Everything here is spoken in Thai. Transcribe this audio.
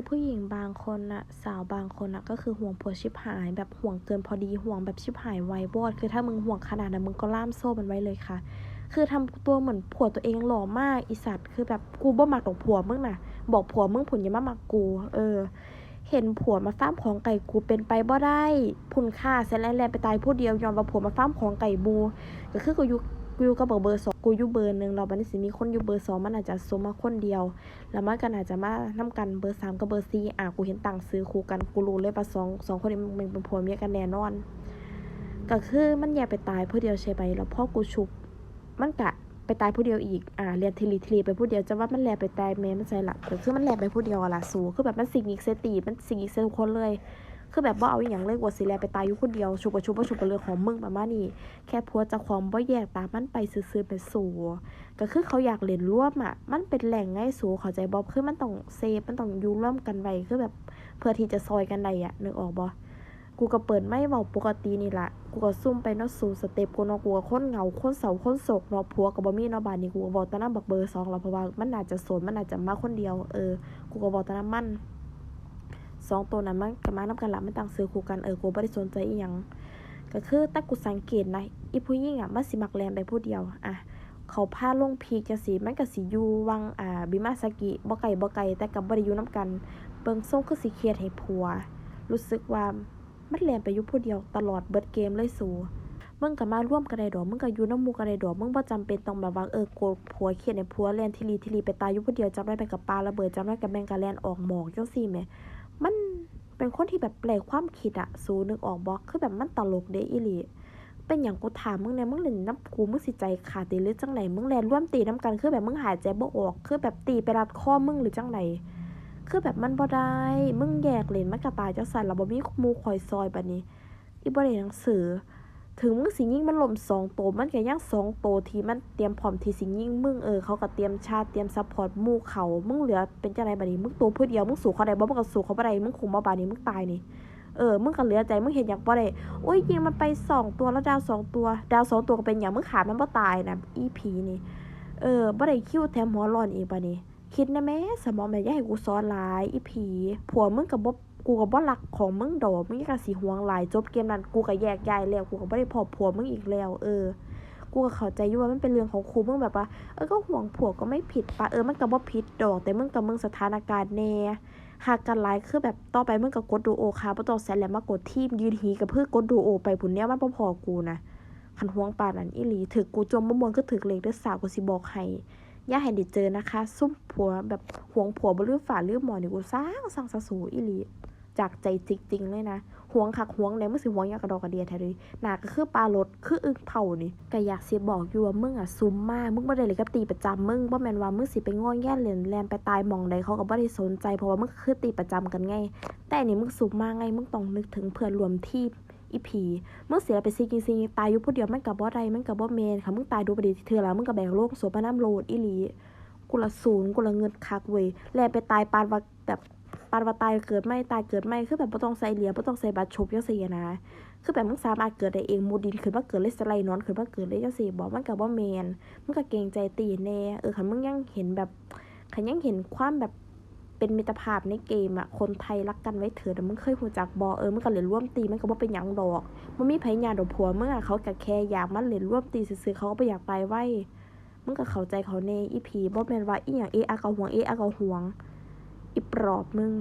คือผู้หญิงบางคนน่ะสาวบางคนน่ะก็คือห่วงผัวชิบหายแบบห่วงเกินพอดีห่วงแบบชิบหายไวบอดคือถ้ามึงห่วงขนาดนั้นมึงก็ล่ามโซ่มันไว้เลยค่ะ คือทำตัวเหมือนผัวตัวเองหล่อมากอีสัตว์คือแบบกูบ่มักดอกผัวมึงน่ะบอกผัวมึงผุนอย่ามามักกู เออ เห็นผัวมาฟ้ามของไก่กูเป็นไปบ่ได้พุ่นค่าเสร็จแล้วแลนไปตายผู้เดียวยอมว่าผัวมาฟ้ามของไก่บูก็คือกูอยู่ กูอยู่กับเบอร์เบอร์สองกูอยู่เบอร์หนึ่งเราบันี้สิมีคนอยู่เบอร์สองมันอาจจะสมมาคนเดียว แล้วมันก็อาจจะมานํกันเบอร์สามกับเบอร์สี่อะกูเห็นต่างซื้อคู่กันกูรู้เลยว่าสองสองคนนี้มันเป็นผัวเมียกันแน่นอน ก็คือมันแยกไปตายผู้เดียวใช่ไหมแล้วพ่อกูชุบมันกะไปตายผู้เดียวอีก อ่า เรียนทีรีทีรีไปผู้เดียวจะว่ามันแลไปตายแม่มันใจหลักก็คือมันแลไปผู้เดียวล่ะสูคือแบบมันสิงอีกเซตีมันสิงอีกเซทุกคนเลย คือแบบว่าเอาอย่างเลยกว่าสิแลไปตายอยู่คนเดียวชุบกับชุบกับชุบกับเรือของมึงประมาณนี้แค่พัวจะความบ่แยกตามมันไปซื้อๆไปสู่ก็คือเขาอยากเล่นร่วมอะ มันเป็นแหล่งง่ายสูเข้าใจบ่คือมันต้องเซฟมันต้องอยู่ร่วมกันไว้คือแบบเพื่อที่จะซอยกันได้อะนึกออกบ่กูก็เปิดไม่เว้าปกตินี่ละกูก็ซุ่มไปนาะสู่สเต็ปกูนาะกูก็ค้นเหงาค้นเศร้าค้นโศกนาะผัวก็บ่มีเนาะบาดนี้กูก็บอกต่นำบักเบอร์2แล้วเพราะว่ามันน่าจจะโสดมันน่าจจะมาคนเดียวเออกูก็บอกต่นำมัน สองตัวนั้นมันก็มานำกันละมันต่างซื้อคู่กันเออกูบ่ได้สนใจอีหยังก็คือแต่กูสังเกตนะอีผู้หญิงอะมันสิมักแลนไปผู้เดียวอะเขาพาลงพีกจังซี่มันก็สิอยู่วังอ่าบิมาซากิบ่ไกลบ่ไกลแต่ก็บ่ได้อยู่นํกัน เบิ่งทรงคือสิเครียดให้ผัว รู้สึกว่ามันแล่นไปอยู่ผู้เดียวตลอดเบิดเกมเลยสูมึงก็มาร่วมกันได้ดอกมึงก็อยู่นำมูกันได้ดอกมึงบ่จำเป็นต้องแบบว่าเออโกรธผัวเครียดให้ผัวแลนทีรีทีรีไปตายอยู่ผู้เดียวจำได้ไปกับปลาระเบิดจำได้กับแมงก็แลนออกหมอกจังซี่แหม มันเป็นคนที่แบบแปลความคิดอะสูนึกออกบ่คือแบบมันตลกเด้อีหลีเป็นอย่างกูถามมึงแหน่มึงเล่นน้ำกูมึงสิใจขาดตีหรือจังไหนมึงแลนร่วมตีน้ำกันคือแบบมึงหายใจบ่ออก คือแบบตีไปรัดคอมึงหรือจังไหนคือแบบมันบ่ได้มึงแยกเล่นมันก็ตายจังซั่นเราบ่มีมูคอยซอยบัดนี้อีบ่ได้หนังสือ ถึงมึงสิยิงมันล่มสองโตวมันก็ยังสองโตวที่มันเตรียมพร้อมที่สิยิงมึงเออเขาก็เตรียมชาเตรียมซัพพอร์ตมู่เขามึงเหลือเป็นจังไดบัดนี้มึงตัวผู้เดียวมึงสู้เขาได้บ่มึงก็สู้เขาบ่ได้มึงคุมบ่บาดนี้มึงตายนี่เออมึงก็เหลือใจมึงเห็นหยังบ่ได้โอ้ยยิงมันไปสองตัวแล้วดาวสองตัว ดาวสองตัวก็เป็นหยังมึงขาดมันบ่ตายนะอีผีนี่เออบ่ได้คิวแถมหัวร้อนอีกบัดนี้ คิดนะแม่สมองแม่ย่าให้กูซ้อนหลาย อีผี ผัวมึงก็บ่กูก็บ่รักของมึงดอกมึงก็สิห่วงหลายจบเกมนั้นกูก็แยกย้ายแล้วกูก็บ่ได้พบผัวมึงอีกแล้ว เออ กูก็เข้าใจอยู่ว่ามันเป็นเรื่องของครูมึงแบบว่าเออก็ห่วงผัวก็ไม่ผิดปะเออมันก็บ่ผิดดอก แต่มึงกับมึงสถานการณ์แน่หากกันหลายคือแบบต่อไปมึงก็กดดูโอค่ะบ่ต้องแซนแล้วมากดทีมยืนหีกับเพื่อกดดูโอ ไปพุ่นแนวมันบ่พอกูนะคันห่วงปานนั้นอีหลีถึกกูจมบ่ม่วนคือถึกเลขเด้อสาวกูสิบอกให้ ย่าให้ได้เจอนะคะ ซุ่มผัวแบบห่วงผัวบ่ลืมฝาลืมหมอนี่กูสร้างสร้างซะสูอีหลีจากใจจริงๆเลยนะห่วงคักห่วงแหน่มึงสิห่วงหยังกระดอกกระเดียแท้เลยหนาก็คือปลารดคืออึ่งเผานี่ก็อยากเสิบอกอยู่ว่ามึงอะซุมมากมึงบ่ได้เลยกับตีประจำมึงบ่แม่นว่ามึงสิไปง้อแย่เล่นแลนไปตายมองใดเขาก็บ่ได้สนใจเพราะว่ามึงคือตีประจำกันไงแต่อันนี่มึงซุมมากไงมึงต้องนึกถึงเพื่อนรวมทีม อีผีมึงเสียไปซิกิซิงตายอยู่ผู้เดียวมันก็บ่ได้มันก็บ่แม่นค่ะมึงตายดูบ่ดีเทื่อแล้วมึงก็แบกโลกโสปน้ำโลดอีหลีกูละศูนย์กูละเงินคักเว้ยแลไปตายปานว่าแบบปานว่าตายเกิดไม่ตายเกิดไม่คือแบบบ่ต้องใส่เหรียญบ่ต้องใส่บัตรชบจังซี่นะคือแบบมึงสามารถเกิดได้เองมูดินขึ้นมาเกิดเลยสไลนอนขึ้นมาเกิดเลยจังซี่บอกมันก็บ่แม่นมึงก็เกรงใจตีแน่เออคันมึงยังเห็นแบบคันยังเห็นความแบบ เป็นมิตรภาพในเกมอะคนไทยรักกันไว้เถิดอะมึงเคยหูจักบอเออมึงก็เล่นร่วมตีมันก็บ่เป็นหยังดอกมันมีไผยาดอกผัวเมื่อเขาก็แค่อยากมันเล่นร่วมตีซื้อเขาก็ไปอยากไปไว้มึงก็เข้าใจเขาเนอีพีบ่แม่นว่าอีหยังเอะอะก็ห่วงเอะอะก็ห่วงอีปลอบมึง